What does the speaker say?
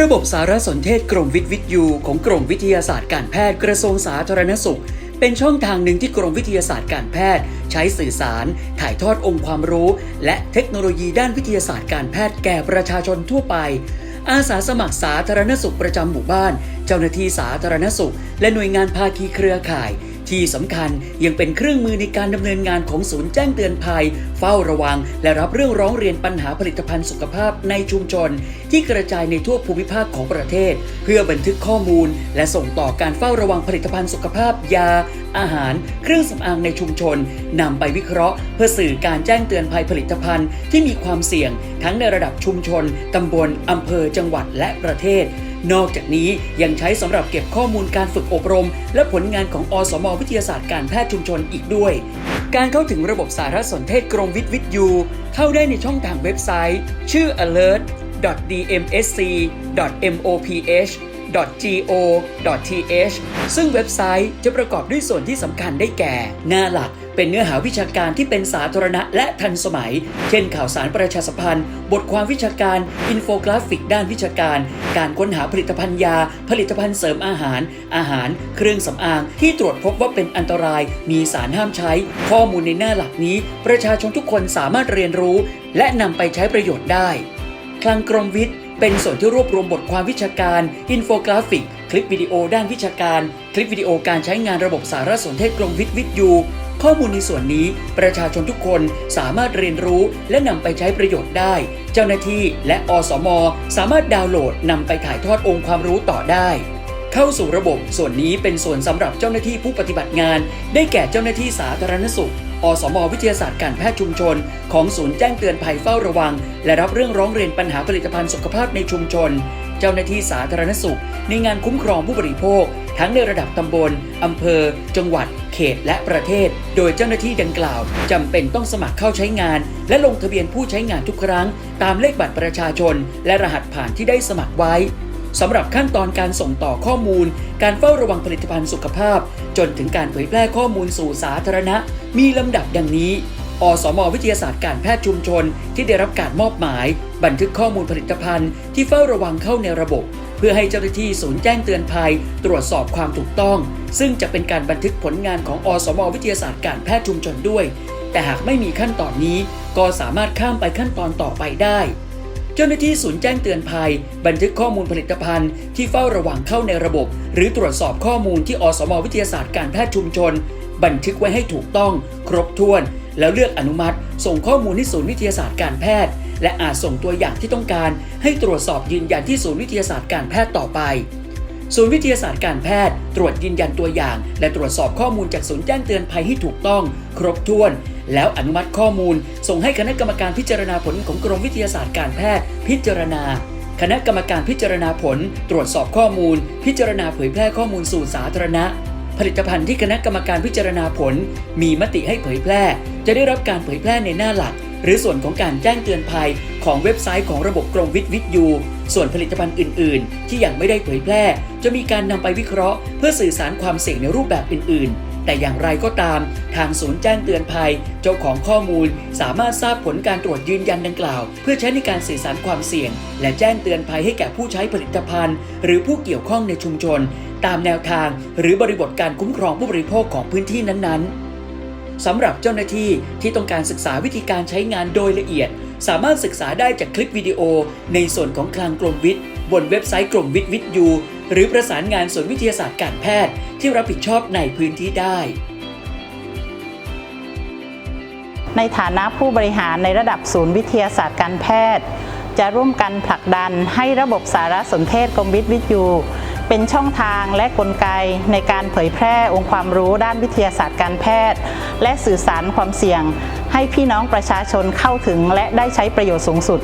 ระบบสารสนเทศกรมวิทย์วิทยูของกรมวิทยาศาสตร์การแพทย์กระทรวงสาธารณสุข เป็นช่องทางหนึ่งที่กรมวิทยาศาสตร์การแพทย์ ใช้สื่อสาร ถ่ายทอดองค์ความรู้ และเทคโนโลยีด้านวิทยาศาสตร์การแพทย์แก่ประชาชนทั่วไป อาสาสมัครสาธารณสุขประจำหมู่บ้าน เจ้าหน้าที่สาธารณสุข และหน่วยงานภาคีเครือข่าย ที่สำคัญยังเป็นเครื่องมือในการดำเนินงานของศูนย์แจ้งเตือนภัย เฝ้าระวัง และรับเรื่องร้องเรียนปัญหาผลิตภัณฑ์สุขภาพในชุมชน ที่กระจายในทั่วภูมิภาคของประเทศ เพื่อบันทึกข้อมูล และส่งต่อการเฝ้าระวังผลิตภัณฑ์สุขภาพยา อาหาร เครื่องสำอางในชุมชนนำไปวิเคราะห์ เพื่อสื่อการแจ้งเตือนภัยผลิตภัณฑ์ที่มีความเสี่ยง ทั้งในระดับชุมชนตำบลอำเภอจังหวัดและประเทศ นอกจากนี้ยังใช้สำหรับเก็บข้อมูลการฝึกอบรม และผลงานของอสมวิทยาศาสตร์การแพทย์ชุมชนอีกด้วย การเข้าถึงระบบสารสนเทศกรมวิทย์วิทยูเข้าได้ในช่องทางเว็บไซต์ ชื่อ alert dmsc moph go.th ซึ่งเว็บไซต์จะประกอบด้วยส่วนที่สำคัญได้แก่ หน้าหลัก เป็นเนื้อหาวิชาการที่เป็นสาธารณะและทันสมัย เช่นข่าวสารประชาสัมพันธ์ บทความวิชาการ อินโฟกราฟิกด้านวิชาการ การค้นหาผลิตภัณฑ์ยา ผลิตภัณฑ์เสริมอาหาร อาหาร เครื่องสำอาง ที่ตรวจพบว่าเป็นอันตราย มีสารห้ามใช้ ข้อมูลในหน้าหลักนี้ ประชาชนทุกคนสามารถเรียนรู้ และนำไปใช้ประโยชน์ได้ คลังกรมวิทย์เป็นส่วนที่รวบรวมบทความวิชาการ อินโฟกราฟิก คลิปวิดีโอด้านวิชาการ คลิปวิดีโอการใช้งานระบบสารสนเทศกรมวิทย์วิทยู ข้อมูลในส่วนนี้ประชาชนทุกคนสามารถเรียนรู้และนำไปใช้ประโยชน์ได้ เจ้าหน้าที่และอสม สามารถดาวน์โหลดนำไปถ่ายทอดองค์ความรู้ต่อได้เข้าสู่ระบบส่วนนี้เป็นส่วนสำหรับเจ้าหน้าที่ผู้ปฏิบัติงาน ได้แก่เจ้าหน้าที่สาธารณสุข อสม วิทยาศาสตร์การแพทย์ชุมชน ของศูนย์แจ้งเตือนภัยเฝ้าระวัง และรับเรื่องร้องเรียนปัญหาผลิตภัณฑ์สุขภาพในชุมชน เจ้าหน้าที่สาธารณสุข ในงานคุ้มครองผู้บริโภค ทั้งในระดับตำบลอำเภอ จังหวัด เขตและประเทศ โดยเจ้าหน้าที่ดังกล่าวจำเป็นต้องสมัครเข้าใช้งาน และลงทะเบียนผู้ใช้งานทุกครั้ง ตามเลขบัตรประชาชน และรหัสผ่านที่ได้สมัครไว้สำหรับขั้นตอนการส่งต่อข้อมูล การเฝ้าระวังผลิตภัณฑ์สุขภาพ จนถึงการเผยแพร่ข้อมูลสู่สาธารณะ มีลำดับดังนี้ อสมวิทยาศาสตร์การแพทย์ชุมชน ที่ได้รับการมอบหมาย บันทึกข้อมูลผลิตภัณฑ์ที่เฝ้าระวังเข้าในระบบ เพื่อให้เจ้าหน้าที่ศูนย์แจ้งเตือนภัย ตรวจสอบความถูกต้อง ซึ่งจะเป็นการบันทึกผลงานของอสมวิทยาศาสตร์การแพทย์ชุมชนด้วย แต่หากไม่มีขั้นตอนนี้ ก็สามารถข้ามไปขั้นตอนต่อไปได้ เจ้าหน้าที่ศูนย์แจ้งเตือนภัย บันทึกข้อมูลผลิตภัณฑ์ที่เฝ้าระวังเข้าในระบบ หรือตรวจสอบข้อมูลที่อสมวิทยาศาสตร์การแพทย์ชุมชน บันทึกไว้ให้ถูกต้อง ครบถ้วน แล้วเลือกอนุมัติ ส่งข้อมูลที่ศูนย์วิทยาศาสตร์การแพทย์ และอาจส่งตัวอย่างที่ต้องการให้ตรวจสอบยืนยันที่ศูนย์วิทยาศาสตร์การแพทย์ต่อไป ศูนย์วิทยาศาสตร์การแพทย์ ตรวจยืนยันตัวอย่าง และตรวจสอบข้อมูลจากศูนย์แจ้งเตือนภัยให้ถูกต้อง ครบถ้วน แล้วอนุมัติข้อมูล ส่งให้คณะกรรมการพิจารณาผลของกรมวิทยาศาสตร์การแพทย์ พิจารณาคณะกรรมการพิจารณาผล ตรวจสอบข้อมูล พิจารณาเผยแพร่ข้อมูลสู่สาธารณะ ผลิตภัณฑ์ที่คณะกรรมการพิจารณาผล มีมติให้เผยแพร่ จะได้รับการเผยแพร่ในหน้าหลัก หรือส่วนของการแจ้งเตือนภัยของเว็บไซต์ของระบบกรมวิทย์วิทยูส่วนผลิตภัณฑ์อื่น ๆ ที่ยังไม่ได้เผยแพร่ จะมีการนำไปวิเคราะห์ เพื่อสื่อสารความเสี่ยงในรูปแบบอื่น ๆ แต่อย่างไรก็ตาม ทางศูนย์แจ้งเตือนภัย เจ้าของข้อมูล สามารถทราบผลการตรวจยืนยันดังกล่าว เพื่อใช้ในการสื่อสารความเสี่ยง และแจ้งเตือนภัยให้แก่ผู้ใช้ผลิตภัณฑ์ หรือผู้เกี่ยวข้องในชุมชน ตามแนวทาง หรือบริบทการคุ้มครองผู้บริโภคของพื้นที่นั้น ๆ สำหรับเจ้าหน้าที่ที่ต้องการศึกษาวิธีการใช้งานโดยละเอียด สามารถศึกษาได้จากคลิปวิดีโอ ในส่วนของคลังกรมวิทย์ บนเว็บไซต์กรมวิทย์วิทยูหรือประสานงานส่วนวิทยาศาสตร์การแพทย์ ที่รับผิดชอบในพื้นที่ได้ในฐานะผู้บริหารในระดับศูนย์วิทยาศาสตร์การแพทย์ จะร่วมกันผลักดันให้ระบบสารสนเทศกรมวิทย์วิทยู เป็นช่องทางและกลไกในการเผยแพร่องค์ความรู้ด้านวิทยาศาสตร์การแพทย์ และสื่อสารความเสี่ยง ให้พี่น้องประชาชนเข้าถึงและได้ใช้ประโยชน์สูงสุด